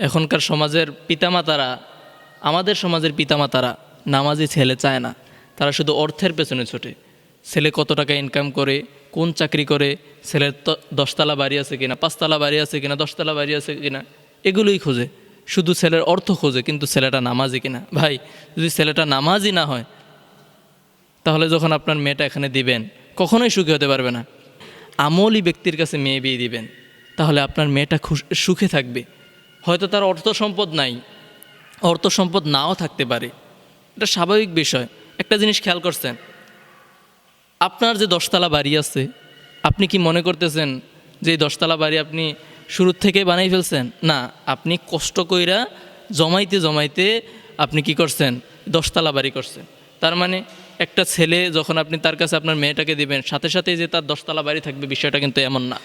এখনকার সমাজের পিতামাতারা, আমাদের সমাজের পিতামাতারা নামাজি ছেলে চায় না। তারা শুধু অর্থের পেছনে ছোটে। ছেলে কত টাকা ইনকাম করে, কোন চাকরি করে, ছেলের দশতলা বাড়ি আছে কিনা, পাঁচতলা বাড়ি আছে কিনা, দশতলা বাড়ি আছে কিনা, এগুলোই খোঁজে। শুধু ছেলের অর্থ খোঁজে, কিন্তু ছেলেটা নামাজি কিনা। ভাই, যদি ছেলেটা নামাজি না হয়, তাহলে যখন আপনার মেয়েটা এখানে দিবেন, কখনোই সুখী হতে পারবে না। আমলই ব্যক্তির কাছে মেয়ে বিয়ে দিবেন, তাহলে আপনার মেয়েটা সুখে থাকবে। হয়তো তার অর্থ সম্পদ নাই, অর্থ সম্পদ নাও থাকতে পারে। এটা স্বাভাবিক বিষয়। একটা জিনিস খেয়াল করছেন, আপনার যে দশতলা বাড়ি আছে, আপনি কি মনে করতেছেন যে এই দশতলা বাড়ি আপনি শুরুর থেকে বানাই ফেলছেন? না, আপনি কষ্ট কইরা জমাইতে জমাইতে আপনি কি করছেন? দশতলা বাড়ি করছেন। তার মানে একটা ছেলে যখন আপনি তার কাছে আপনার মেয়েটাকে দিবেন, সাথে সাথে যে তার দশতলা বাড়ি থাকবে বিষয়টা কিন্তু এমন না।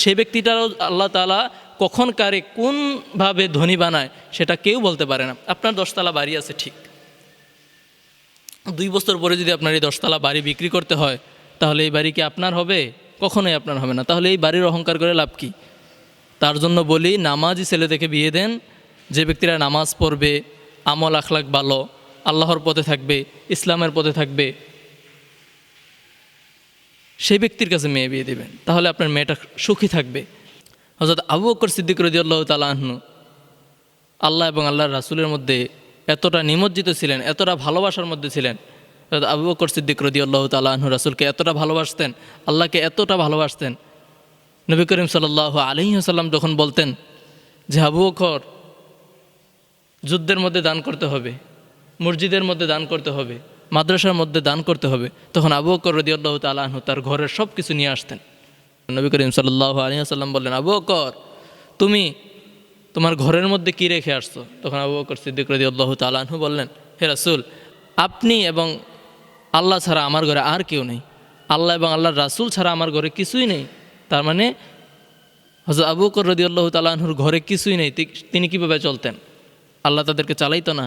সে ব্যক্তিটারও আল্লাহ তালা কখন কারে কোনভাবে ধনী বানায় সেটা কেউ বলতে পারে না। আপনার দশতলা বাড়ি আছে ঠিক। দুই বছর পরে যদি আপনার এই দশতলা বাড়ি বিক্রি করতে হয়, তাহলে এই বাড়ি কি আপনার হবে? কখনোই আপনার হবে না। তাহলে এই বাড়ির অহংকার করে লাভ কি? তার জন্য বলি নামাজই ছেলে থেকে বিয়ে দেন। যে ব্যক্তিরা নামাজ পড়বে, আমল আখলাক ভালো, আল্লাহর পথে থাকবে, ইসলামের পথে থাকবে, সেই ব্যক্তির কাছে মেয়ে বিয়ে দেবেন। তাহলে আপনার মেয়েটা সুখী থাকবে। হজরত আবু বকর সিদ্দিক রদিয়াল্লাহ তালাহনু আল্লাহ এবং আল্লাহর রাসুলের মধ্যে এতটা নিমজ্জিত ছিলেন, এতটা ভালোবাসার মধ্যে ছিলেন। হযরত আবু বকর সিদ্দিক রদি আল্লাহ তালাহু রাসুলকে এতটা ভালোবাসতেন, আল্লাহকে এতটা ভালোবাসতেন। নবী করিম সাল্লাহ আলহিহাসাল্লাম যখন বলতেন যে, আবু বকর, যুদ্ধের মধ্যে দান করতে হবে, মসজিদের মধ্যে দান করতে হবে, মাদ্রাসার মধ্যে দান করতে হবে, তখন আবু বকর রদি আল্লাহ তালাহু তার ঘরের সব কিছু নিয়ে আসতেন। নবী করিম সাল্লাহ আলহিহাসাল্লাম বললেন, আবু বকর, তুমি তোমার ঘরের মধ্যে কি রেখে আসছো? তখন আবু বকর সিদ্দিক রদি আল্লাহ তালাহু বললেন, হে রাসুল, আপনি এবং আল্লাহ ছাড়া আমার ঘরে আর কেউ নেই। আল্লাহ এবং আল্লাহর রাসুল ছাড়া আমার ঘরে কিছুই নেই। তার মানে হজরত আবু বকর রদি আল্লাহ তালাহুর ঘরে কিছুই নেই। তিনি কীভাবে চলতেন? আল্লাহ তাদেরকে চালাইতো না।